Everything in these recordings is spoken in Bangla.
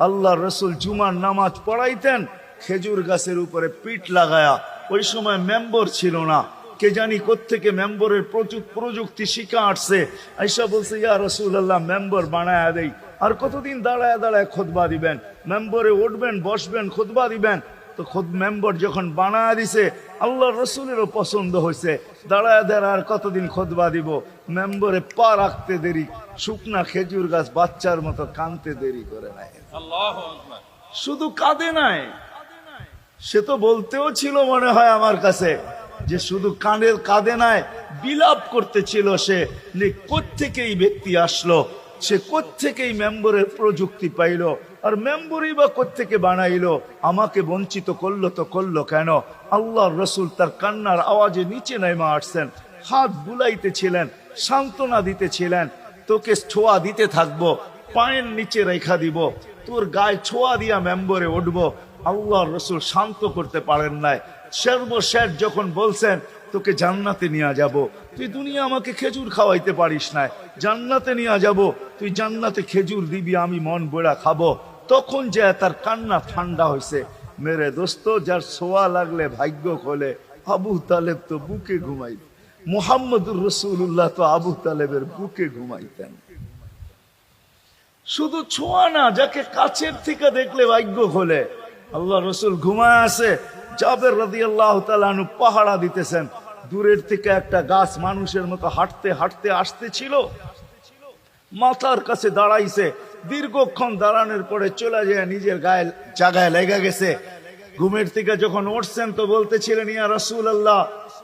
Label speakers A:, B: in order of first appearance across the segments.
A: আল্লাহ রসুল জুমার নামাজ পড়াইতেন, খেজুর গাছের উপরে পিঠ লাগায়া। ওই সময় মেম্বর ছিল না। কে জানি কোত্থেকে মেম্বরের প্রযুক- প্রযুক্তি শিখা আসছে। আইসা বলছে, ইয়া রসুল আল্লাহ মেম্বর বানায়া দেই। আর কতদিন দাঁড়ায় দাঁড়ায় খোদবা দিবেন? মেম্বরে উঠবেন, বসবেন, খোদবা দিবেন? তো খোদ, মেম্বর যখন বানায়া দিছে আল্লাহ রসুলেরও পছন্দ হয়েছে দাঁড়ায় দাঁড়ায় আর কতদিন খোদবা দিব? মেম্বরে পা রাখতে দেরি। শুকনা খেজুর গাছ বাচ্চার মতো কানতে দেরি করে নাই। শুধু কাঁদে নাই। সে তো বলতেও ছিল মনে হয় আমার কাছে যে শুধু কানের কাঁদে নাই বিলাপ করতেছিল সে যে কোত্থেকে এই ব্যক্তি আসলো? সে কোত্থেকেই মেম্বরের প্রযুক্তি পাইলো? আর মেম্বরই বা কোত্থেকে বানাইলো? আমাকে বঞ্চিত করল তো করল কেন? আল্লাহ রসুল তার কান্নার আওয়াজে নিচে নেমে আসছেন হাত বুলাইতেছিলেন সান্ত্বনা দিতেছিলেন তোকে ছোঁয়া দিতে থাকব, পায়ের নিচে রেখা দিব, তোর গায়ে ছোঁয়া দিয়া মেম্বরে উঠবো। আল্লাহ রসুল শান্ত করতে পারেন নাই। সর্বশেষ যখন বলছেন, তোকে জান্নাতে নিয়ে যাব, তুই দুনিয়া আমাকে খেজুর খাওয়াইতে পারিস না জান্নাতে নিয়ে যাব, তুই জান্নাতে খেজুর দিবি, আমি মন বড়া খাব। তখন যে তার কান্না ঠান্ডা হয়েছে মেরে দোস্ত, যার সোয়া লাগলে ভাগ্য খোলে, আবু তালেব তো বুকে ঘুমাই মুহাম্মদুর রসুল্লাহ তো আবু তালেবের বুকে ঘুমাইতেন। শুধু ছোঁয়া না, যাকে কাছের থেকে দেখলে ভাগ্য খোলে। আল্লাহ রসুল ঘুমায় আছে, জাবের রাদি আল্লাহ তালু পাহারা দিতেছেন। দূরের থেকে একটা গাছ মানুষের মতো হাঁটতে হাঁটতে আসতেছিল। মাথার কাছে দাঁড়াইছে, দীর্ঘক্ষণ দাঁড়ানোর পরে চলে যায়, নিজের গায়ে জায়গায় লেগে গেছে। ঘুমের থেকে যখন উঠছেন তো বলতেছিলেন, ইয়া রসুল আল্লাহ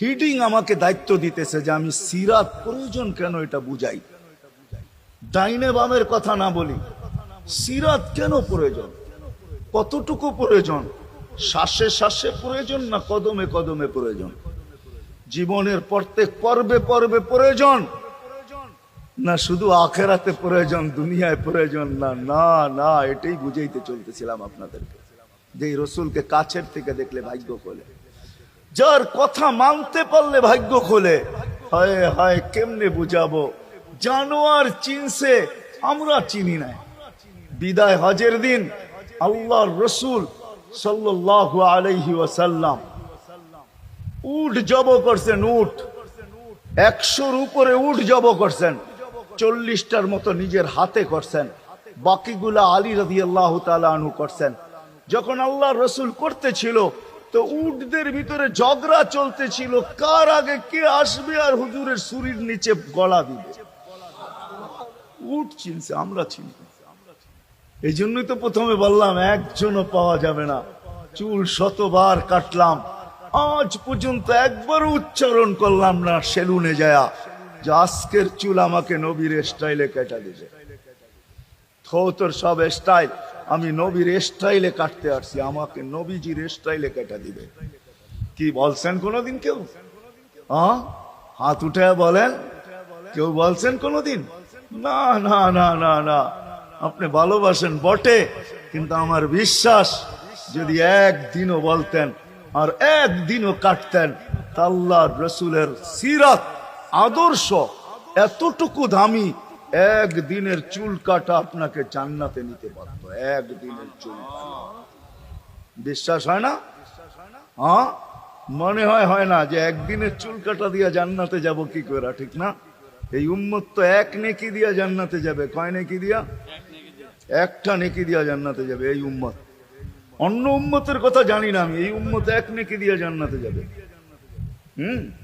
A: হিডিং আমাকে দায়িত্ব দিতেছে যে আমি সিরাত প্রয়োজন কেন এটা বুঝাই। ডাইনে বামের কথা না বলি। সিরাত কেন প্রয়োজন? কতটুকু প্রয়োজন? শ্বাসে শ্বাসে প্রয়োজন না কদমে কদমে প্রয়োজন? জীবনের প্রত্যেক পর্বে পর্বে প্রয়োজন? না শুধু আখেরাতে প্রয়োজন, দুনিয়ায় প্রয়োজন না না না, এটাই বুঝাইতে চলতেছিলাম আপনাদেরকে। যে রসুলকে কাছের থেকে দেখলে ভাগ্য খোলে যার কথা মানতে পারলে ভাগ্য খোলে। হায় হায়, কেমনে বুঝাবো? জানোয়ার চিনছে, আমরা চিনি না বিদায় হজের দিন আল্লাহর রসুল সাল্লাল্লাহু আলাইহি ওয়াসাল্লাম উট জব করছেন উট একশোর উপরে উট জব করছেন, চল্লিশটার মতো নিজের হাতে করছেন। বাকিগুলা আলী রাজি আল্লাহ আনু করছেন। যখন আল্লাহ রসুল করতেছিল তো উটদের ভিতরে ঝগড়া চলতেছিল। কার আগে কে আসবে আর হুজুরের সুরির নিচে গলা দিবে? উট চিনছে, আমরা চিনি এই জন্যই তো প্রথমে বললাম, একজনও পাওয়া যাবে না। চুল শতবার কাটলাম। আজ পর্যন্ত একবারও উচ্চারণ করলাম না সেলুনে যায়া। যে আজকের চুল আমাকে নবীর স্টাইলে কেটা দিবে। থো, তোর সব স্টাইল আমি নবীর স্টাইলে কাটতে আসছি, আমাকে নবীজির স্টাইলে কেটে দিবে। কি বলছেন কোনোদিন কেউ? হাত উঠে বলেন, কেউ বলছেন কোনোদিন? না না না না না। আপনি ভালোবাসেন বটে, কিন্তু আমার বিশ্বাস, যদি একদিনও বলতেন আর একদিনও কাটতেন তা আল্লাহ রসুলের সিরাত, আদর্শ, এতটুকু দামি একদিনের চুল কাটা আপনাকে জান্নাতে নিতে পারত একদিনের চুল। বিশ্বাস হয় না? হ্যাঁ? মনে হয় হয় না যে একদিনের চুল কাটা দিয়ে জান্নাতে যাব কি করে, ঠিক না? এই উম্মত তো এক নেকি দিয়া জান্নাতে যাবে। কয় নেকি দিয়া? একটা নেকি দিয়া জান্নাতে যাবে এই উম্মত। অন্য উম্মতের কথা জানি না আমি। এই উম্মত এক নেকি দিয়া জান্নাতে যাবে। হুম?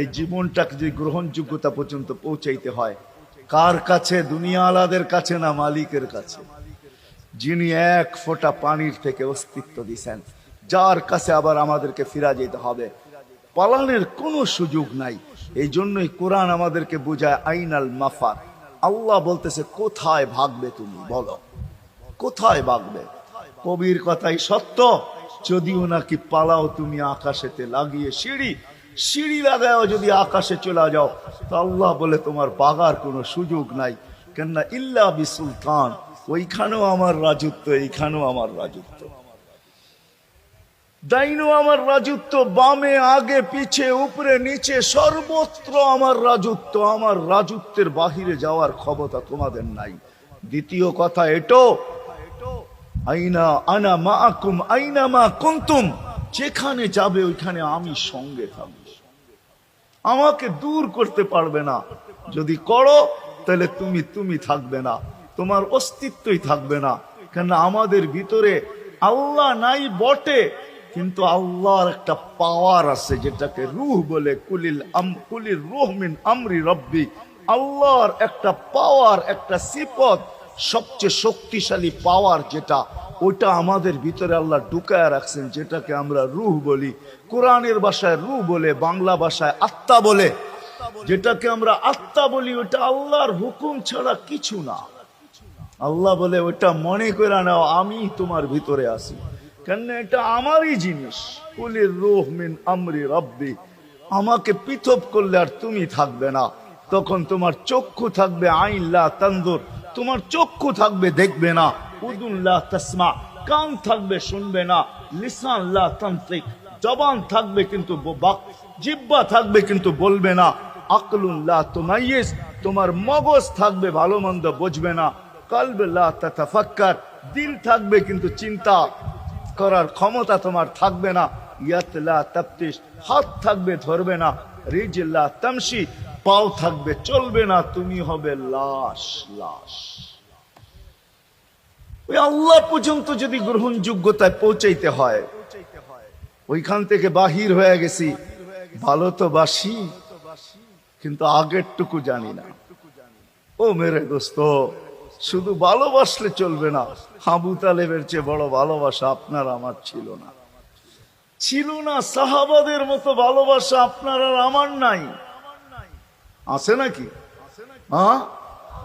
A: এই জীবনটাকে যদি গ্রহণযোগ্যতা পর্যন্ত পৌঁছাইতে হয়, কার কাছে? দুনিয়া আলাদের কাছে না মালিকের কাছে? যিনি এক ফোঁটা পানির থেকে অস্তিত্ব দিছেন, যার কাছে আবার আমাদেরকে ফিরা যেতে হবে। পালানের কোনো সুযোগ নাই। এই জন্যই কোরআন আমাদেরকে বোঝায়, আইনাল মাফার। আল্লাহ বলতেছে, কোথায় ভাগবে তুমি? বলো। কোথায় ভাগবে? কবির কথাই সত্য। যদিও নাকি পালাও তুমি আকাশেতে লাগিয়ে সিঁড়ি সিঁড়ি লাগাও যদি আকাশে চলে যাও, তো আল্লাহ বলে তোমার বাগার কোনো সুযোগ নাই। কেননা ইল্লা বি সুলতান ওইখানেও আমার রাজত্ব, এইখানেও আমার রাজত্ব। ডাইনো আমার রাজত্ব, বামে, আগে, পিছে, উপরে, নিচে, সর্বত্র আমার রাজত্ব, আমার রাজত্বের বাহিরে যাওয়ার ক্ষমতা তোমাদের নাই। দ্বিতীয় কথা এটো, আইনা আনা মা আকুম আইনা মা কুন্তুম, যেখানে যাবে ওইখানে আমি সঙ্গে থাকব। আমাকে দূর করতে পারবে না। যদি করো, তাহলে তুমি তুমি থাকবে না। তোমার অস্তিত্বই থাকবে না। কেন আমাদের ভিতরে আল্লাহ নাই বটে, কিন্তু আল্লাহর একটা পাওয়ার আছে যেটাকে রুহ বলে, কুলিল আম, কুলির রুহ মিন আমরি রব্বি। আল্লাহর একটা পাওয়ার একটা সিপত সবচেয়ে শক্তিশালী পাওয়ার যেটা ওটা আমাদের ভিতরে আল্লাহ ঢুকায় রাখছেন, যেটাকে আমরা রুহ বলি। কোরআনের ভাষায় রুহ বলে, বাংলা ভাষায় আত্মা বলে। যেটাকে আমরা আত্মা বলি ওটা আল্লাহর হুকুম ছাড়া কিছু না। আল্লাহ বলে ওটা মনে করে নাও, আমি তোমার ভিতরে আছি। কেন এটা আমারই জিনিস। কুলির রুহ মিন আমরি রব্বি। আমাকে পৃথক করলে আর তুমি থাকবে না। তখন তোমার চক্ষু থাকবে আইনলা তন্দুর তোমার চক্ষু থাকবে দেখবে না। উদুল্লাহ তসমা, কান থাকবে শুনবে না লিসানল্লাহ তান্ত্রিক, জবান থাকবে কিন্তু ব- বাক, জিব্বা থাকবে কিন্তু বলবে না আকলুল্লাহ তোমাইয়েস তোমার মগজ থাকবে ভালো মন্দ বুঝবে না কলবুল্লাহ তাতাফাক্কার, দিল থাকবে কিন্তু চিন্তা করার ক্ষমতা তোমার থাকবে না ইয়াতলা তাপ্তিস, হাত থাকবে ধরবে না রিজিল্লা তামসি পাও থাকবে চলবে না, তুমি হবে লাশ লাশ। ওই আল্লাহ পর্যন্ত যদি গ্রহণযোগ্যতায় পৌঁছাইতে হয়, ওইখান থেকে বাহির হয়ে গেছি। ভালো তো বাসি, কিন্তু আগেরটুকু জানি না। ও মেরে দোস্ত, শুধু ভালোবাসলে চলবে না। হাবু তালেবের চেয়ে বড় ভালোবাসা আপনার আমার ছিল না। ছিল না সাহাবাদের মতো ভালোবাসা আপনার আর আমার নাই। আছে নাকি? হ্যাঁ?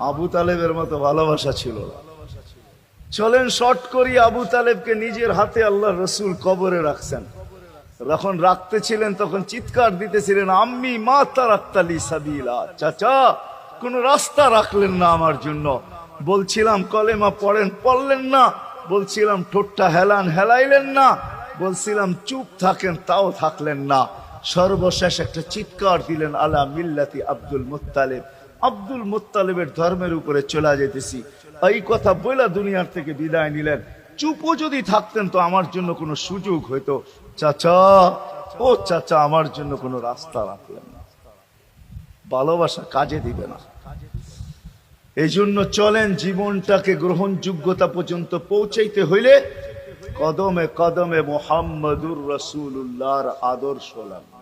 A: আবু তালেবের মতো ভালোবাসা ছিল না। চলেন শর্ট করি, আবু তালেবকে নিজের হাতে আল্লাহ রসুল কবরে রাখছেন। যখন রাখতে ছিলেন তখন চিৎকার দিতেছিলেন, আম্মি মা তারাক্তালি সাবিলা। চাচা, কোন রাস্তা রাখলেন না আমার জন্য। বলছিলাম, কলেমা পড়েন, পড়লেন না। বলছিলাম, ঠোঁটটা হেলান, হেলাইলেন না। বলছিলাম, চুপ থাকেন, তাও থাকলেন না। সর্বশেষ একটা চিৎকার দিলেন, আলা মিল্লাতি আব্দুল মুত্তালেব। আব্দুল মুত্তালেবের ধর্মের উপরে চলে যেতেছি এই কথা বইলা দুনিয়ার থেকে বিদায় নিলেন। চুপও যদি থাকতেন তো আমার জন্য কোনো সুযোগ হইতো। চাচা, ও চাচা, আমার জন্য কোনো রাস্তা রাখলেন না। ভালোবাসা কাজে দিবে না। এই জন্য চলেন জীবনটাকে গ্রহণযোগ্যতা পর্যন্ত পৌঁছাইতে হইলে কদমে কদমে মোহাম্মদুর রসুল্লাহর আদর্শ লাগবে